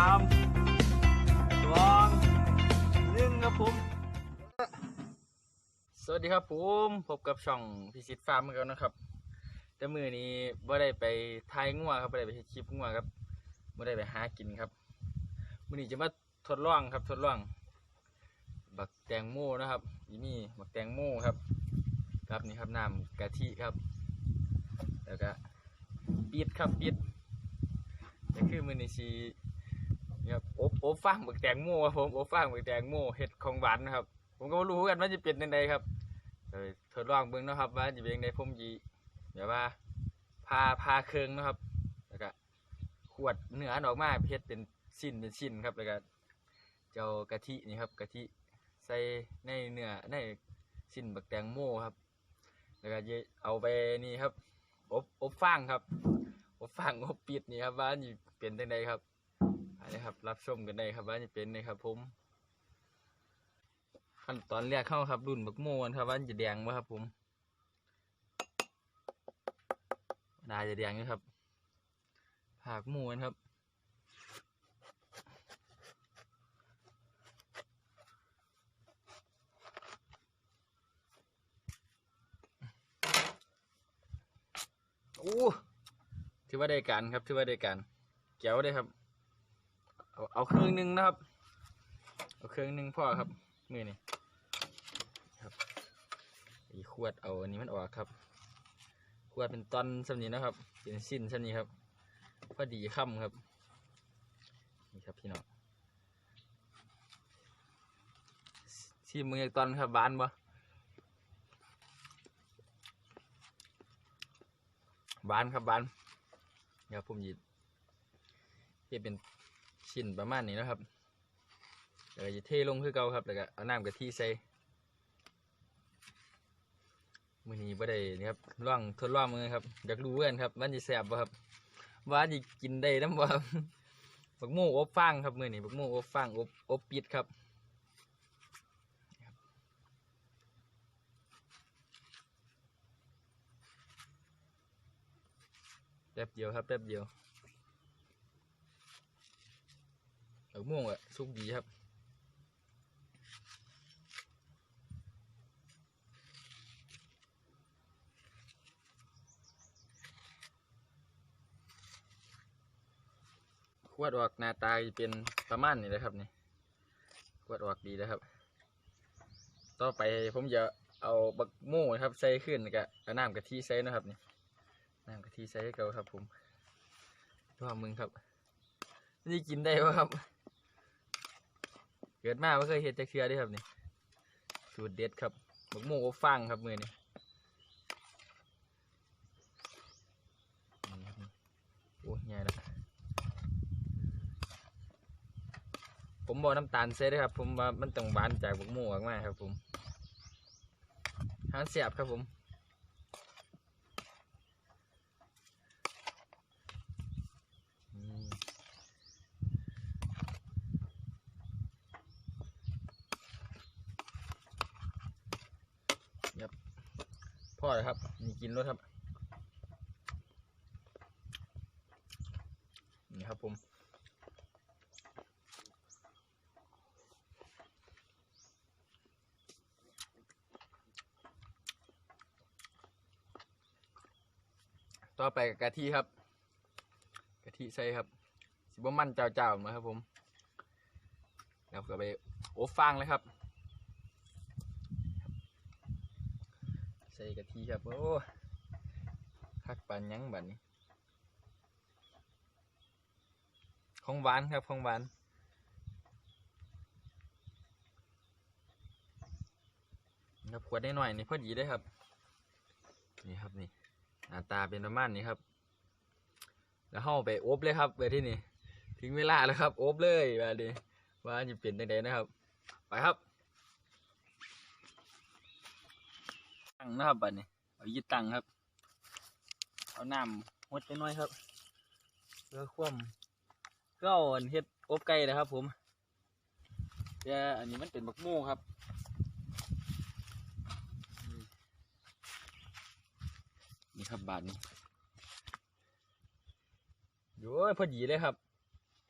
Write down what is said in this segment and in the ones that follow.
ามสองหนึ่งครับผม สวัสดีครับผมพบกับช่องพิสิทธิ์ฟาร์มกันนะครับ แต่มือนี้บ่ได้ไปทายงัวครับบ่ได้ไปเฮ็ดคลิปงัวครับบ่ได้ไปหากินครับมือนี้จะมาทดลองครับทดลอง บักแตงโมนะครับอีนี่บักแตงโมครับ ครับนี่ครับน้ำกะทิครับ แล้วก็ปีดครับปีดนี่คือมือนี้ชีนี่ ครับอบอบฟางบักแตงโมครับผมอบฟางบักแตงโมเห็ดของหวานนะครับ ผมก็บ่รู้กันว่าจะเป็นยังไงครับเดี๋ยทดลองเบิ่งนะครับ ว่าจะเป็นยังไงผมจีแบบว่าพาพาเครื่องนะครับ แล้วก็ขวดเนื้อออกมาเฮ็ดเป็นชิ้นเป็นชิ้นครับแล้วก็เจ้ากะทินี่ครับกะทิใส่ในเนื้อในชิ้นบักแตงโมครับ แล้วก็จะเอาไปนี่ครับอบอบฟางครับอบฟางอบปิดนี่ครับว่านี่เป็นยังไงครับ นนี้ครับ รับชมกันได้ครับว่านี่เป็นไงครับ ผม ขั้นตอนแรกเข้าครับรุ่นบักโมนครับว่าจะแดงไหมครับ ผมนาจะแดงนะครับผากหมูนครับโอ้ถือว่าได้การครับถือว่าได้การแก้วได้ครับ เอาเอาเครื่องหนึ่งนะครับ เอาเครื่องหนึ่งพ่อครับมือนี่ครับอีขวดเอาอันนี้มันออกครับ ขวดเป็นตอนสำนี้นะครับ เป็นสิ้นสำนี้ครับพอดีค่ำครับนี่ครับพี่น้องชิมมือจากตอนครับบานบ่บานครับบานเดี๋ยวผมหยิบเฮ็ดเป็น ชิ้นประมาณนี้นะครับแล้วก็จะเทลงคือเก่าครับแล้วก็เอาน้ำกะทิใส่มือนี้บ่ได้นี่ครับลองทดลองมือครับอยากรู้กันครับว่าสิแซ่บบ่ครับว่าสิกินได้นำบ่ครับบักโม่อบฟางครับมือนี้บักโม่อบฟางอบอบปิดครับแป๊บเดียวครับแป๊บเดียว โม่งอะสุกดีครับขวดออกหน้าตาเป็นประมาณนี้นะครับนี่ขวดออกดีนะครับ ต่อไปผมจะเอาบักโม่ครับใส่ขึ้นก็เอาน้ำกะทิใส่นะครับนี่น้ำกะทิใส่ให้เกาครับ ผมลองมึงครับนี่กินได้ปะครับ เกิดมาไม่เคยเห็นจะเชือเด้วยครับนี่สูตรเด็ดครับบักโม่อบฟางครับมือนี่นี่ครับนี่โอ้ยง่ายแล้วผมบอกน้ำตาลเซ่ด้วยครับ ผมว่ามันต้องหวานจากบุกหมูออกมาครับผมหาเสียบครับผม พ่อเลยครับนี่กินรสครับ นี่ครับผมต่อไปกับกะทิครับกะทิใส่ครับสิบมันเจ้าๆมาครับผมแล้วก็ไปโอบฟางเลยครับ ใส่กะ ทิครับโอ้คักปานยังบันี้ของหวานครับของหวานครับขวดได้หน่อยนี่พอดีได้ครับ นี่ครับนี่หน้าตาเป็นประมาณนี้ครับ แล้วเข้าไปโอบเลยครับไปที่นี่ถึงเวลาแล้วครับโอบเลยแบบนี้ว่าจะเปลี่ยนยังไงนะครับ ไปครับตั้งนะครับบัดนี้ เอายึดตั้งครับ เอาน้ำหดไปน่อยครับเพื่อคว่ำก็เอาอันเฮ็ดอบไก่นะครับ ผมแต่อันนี้มันเป็นบักโม่ครับนี่ครับบาทนี้โอ้ยพอดีเลยครับ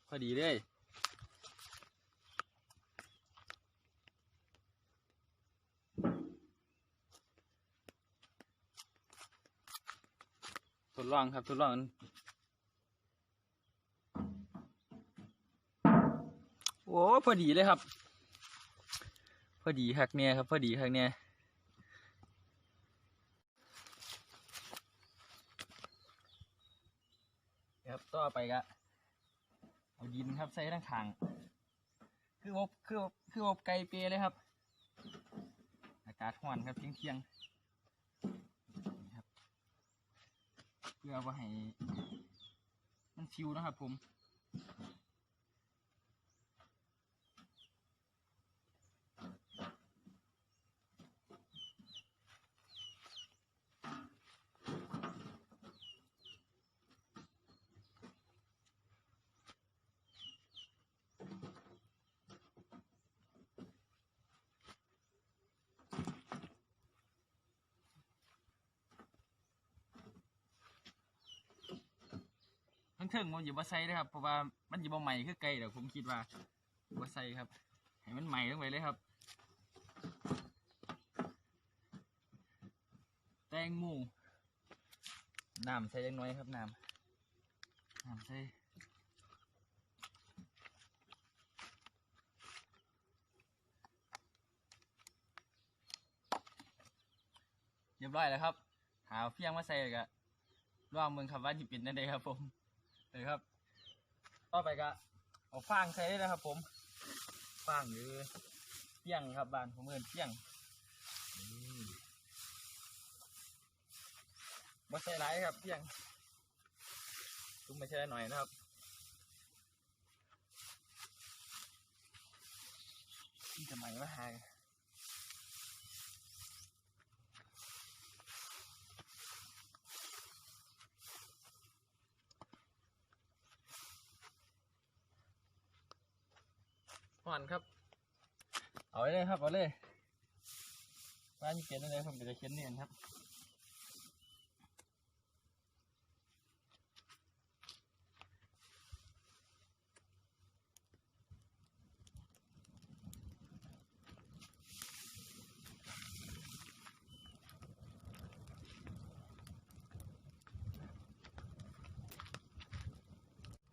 พอดีเลย ลองครับทดลองโอ้พอดีเลยครับ พอดีคักเนี่ยครับ พอดีคักเนี่ยครับต่อไปก็เอาดินครับใส่ทั้งขางคืออบคืออบคืออบไก่เปรเลยครับ อากาศร้อนครับเที่ยงเที่ยงๆนี่ครับ เพื่อว่าให้มันฟิวนะครับผม เทิงมันอยู่บ่ใส่เลยครับเพราะว่ามันอยู่บ่ใหม่คือไก่เดี๋ยวผมคิดว่าบ่ใส่ครับ ให้มันใหม่ลงไปเลยครับ แตงหมูน้ำใส่จังน้อยครับน้ำน้ำใส่เรียบร้อยแล้วครับ หาเพียงมาใส่เลยก็ลองเบิ่งครับว่าสิเป็นนั่นเองครับผม เลยครับ ต่อไปก็เอาฟางใส่นะครับ ผม ฟางหรือเปี้ยงครับบานผมเอินเปี้ยงมาใส่หลายครับเปี้ยงตุ้มไม่ใช่หน่อยนะครับที่จะใหม่มาหา อนครับ เอาไว้เลยครับ เอาเลยบ้านเขียนอะไรผมก็จะเขียนเนียนครับ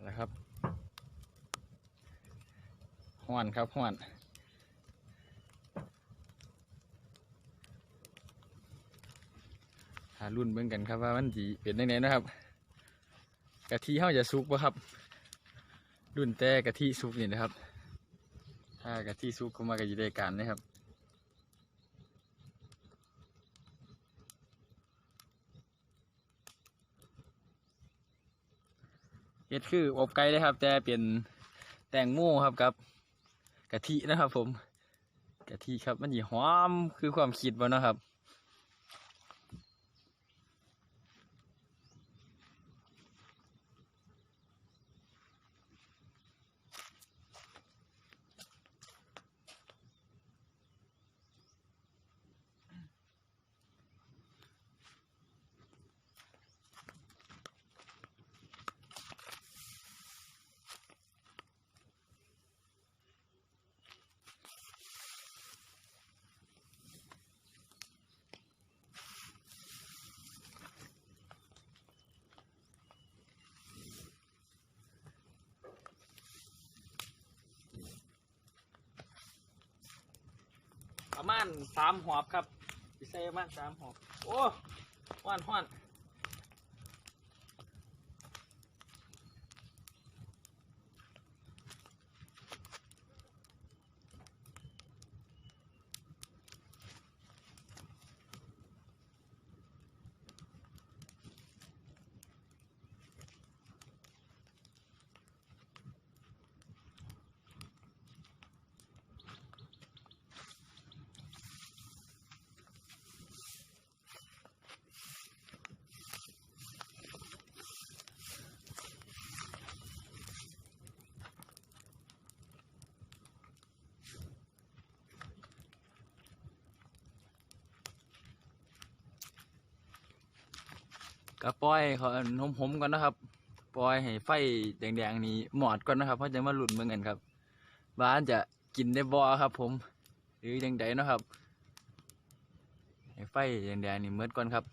นะครับ ห่อนครับห่อนหารุ่นเบิ่งกันครับว่ามันสีเป็นยังไงนะครับกะทิเขาจะสุกปะครับ รุ่นแต่กะทิสุกนี่นะครับ ถ้ากะทิสุกก็มากะยิได้การนะครับเฮ็ดคืออบไก่เลยครับ แต่เป็นแตงโมครับกับ กะทินะครับผมกะทิครับมันสีหอมคือความคิดบ่นะครับ ประมาณสามหอบครับสิใส่ประมาณสามหอบ โอ้ห้อนห้อน ก็ปล่อยเขาหอมๆก่อนนะครับ ปล่อยให้ไฟแดงๆนี้หมอดก่อนนะครับเพราะจะมาหลุดเมืองกันครับบ้านจะกินได้บ่ครับ ผม หรือยังไงนะครับ ให้ไฟแดงๆนี่เมืดก่อนครับ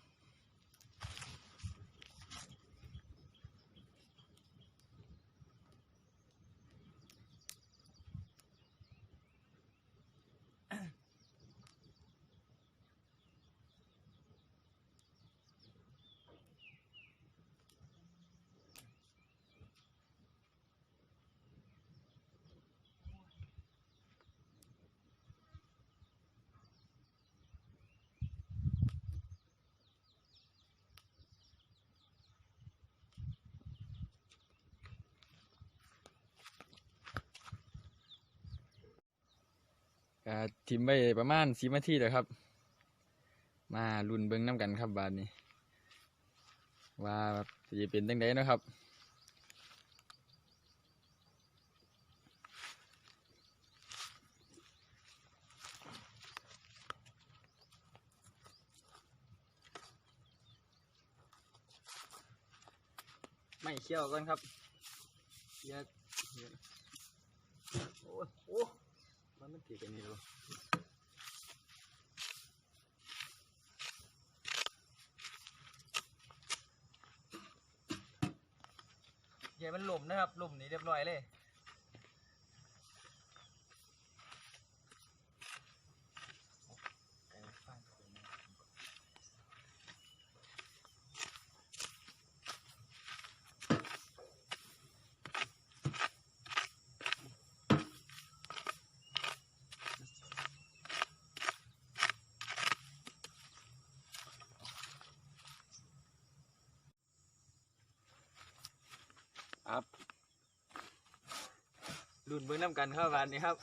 ก็ทิมไปประมาณสิบนาทีแล้วครับ มาลุนเบิ้งน้ำกันครับบาดนี้ ว่าจะเป็นจังไดเนะครับไม่เคี่ยวกันครับเยอะเยอะโอ้ ยโอ้มันมันตีกันนี่ดูเย่มันหลุมนะครับหลุมนี้เรียบร้อยเลย รุ่นเบิ้งน้ำกันครับวันนี้ครับ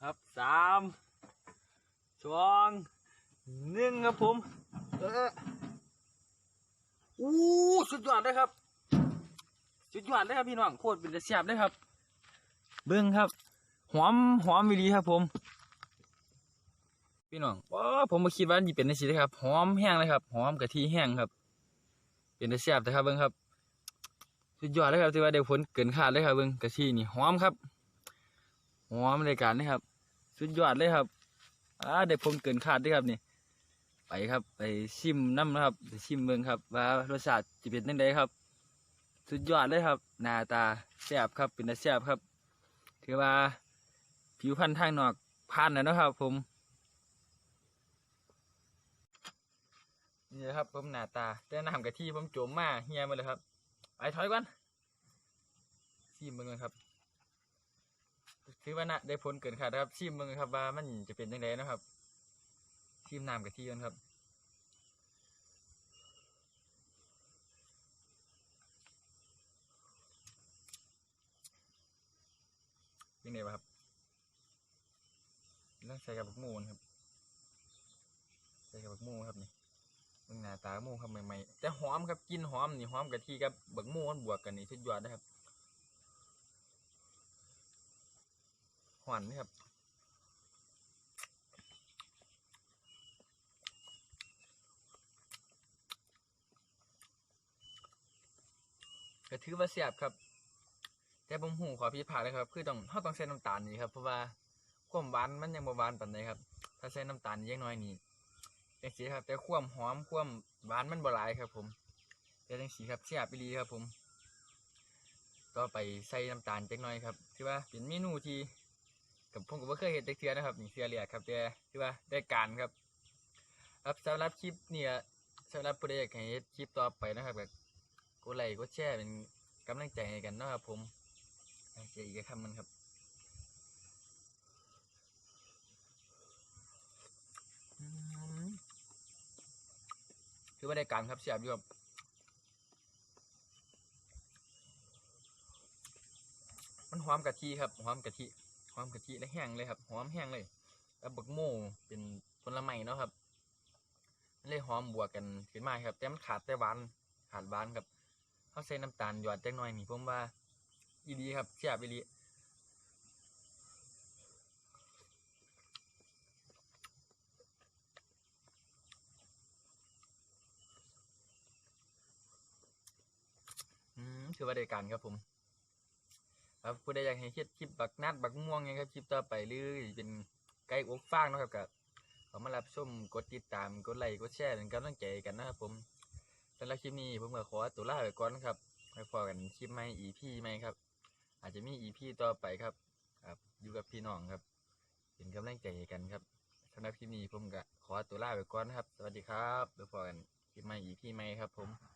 ครับสามสองหนึ่งครับผมเอออู้สุดยอดเลยครับ สุดยอดเลยครับพี่น้องโคตรเป็นตะเสียบเลยครับ เบิ้งครับ หอมหอมวิลีครับผม พี่น้องว้าผมมาคิดว่านี่เป็นในสิเลยครับ หอมแห้งเลยครับ หอมกะทิแห้งครับ เป็นตะเสียบนะครับเบิ้งครับ สุดยอดเลยครับที่ว่าได้ผลเกินคาดเลยครับเบิ้งกะทินี่หอมครับหอมในการนี่ครับ สุดยอดเลยครับอ่าได้ผลเกินคาดด้วยครับนี่ไปครับ ไปชิมน้ำนะครับไปชิมเบิ้งครับว่ารสชาติจะเป็นยังไงครับ สุดยอดเลยครับหน้าตาแซ่บครับเป็นตาแซ่บครับถือว่าผิวพรรณทางนอกผ่านแล้วนะครับ ผมนี่นะครับผมหน้าตาแต่น้ำกะทิผมโจมมาเฮียมาเลยครับ ไปถอยก่อนชิมเบิ่งก่อนครับถือว่านะได้ผลเกินคาดนะครับชิมเบิ่งครับว่ามันจะเป็นยังไงนะครับชิมน้ำกะทิก่อนครับยังไงวะครับแล้วใส่กับบักหมูนะครับใส่กับบักหมูครับนี่ เบิ่งหน้าตาหมูครับใหม่ๆแต่หอมครับกลินหอมนี่หอมกะทิกับเบิกหมูมันบวกกันนี่สุดยอดนะครับหวานนี่ครับก็ถือว่าเสียบครับ แต่ผมหูขอพิพาเลยครับ คือต้องเขาต้องใส่น้ำตาลนี่ครับเพราะว่าความหวานมันยังบ่หวานปานใดครับ ถ้าใส่น้ำตาลยังน้อยนี่ จังสีครับ แต่ความหอมความหวานมันบ่หลายครับ ผมแต่จังสีครับเสียบไปรีครับ ผม ก็ไปใส่น้ำตาลจักหน่อยครับที่ว่าเป็นเมนูที่กับผมก็บ่เคยเห็นจักเทื่อนะครับนี่เทื่อแรกครับแต่ที่ว่าได้การครับ ครับสำหรับคลิปเนี่ยสำหรับผู้ใดอยากให้คลิปต่อไปนะครับก็กดไลค์กดแชร์เป็นกำลังใจให้กันนะครับผมเจออีกคำมันครับอืม คือว่าได้การครับเสียบอยู่ครับมันหอมกะทิครับหอมกะทิหอมกะทิและแห้งเลยครับหอมแห้งเลยแล้วบักโม่เป็นผลไม้เนาะครับมันเลยหอมบวกกันขึ้นมาครับ แต่มันขาดแต่หวานขาดหวานครับเขาใส่น้ำตาลหยอดจักหน่อยนี่ผมว่าอีดีครับเสียบดี อืมคือว่าได้การครับผม ครับผู้ใดอยากให้เฮ็ดคลิปบักนัดบักม่วงไงครับคลิปต่อไปหรือเป็นไก่อกฟางนะครับก็ขอมารับชมกดติดตามกดไลค์กดแชร์เป็นกำลังใจกันนะครับผมสำหรับคลิปนี้ผมก็ขอตัวลาไปก่อนครับไว้พอกันคลิปใหม่ EP ใหม่ครับ อาจจะมี EP ต่อไปครับครับอยู่กับพี่น้องครับ เป็นกำลังใจกันครับสำหรับคลิปนี้ผมก็ขอตัวลาไปก่อนนะครับ สวัสดีครับไว้พอกันคลิปใหม่ EP ใหม่ครับผม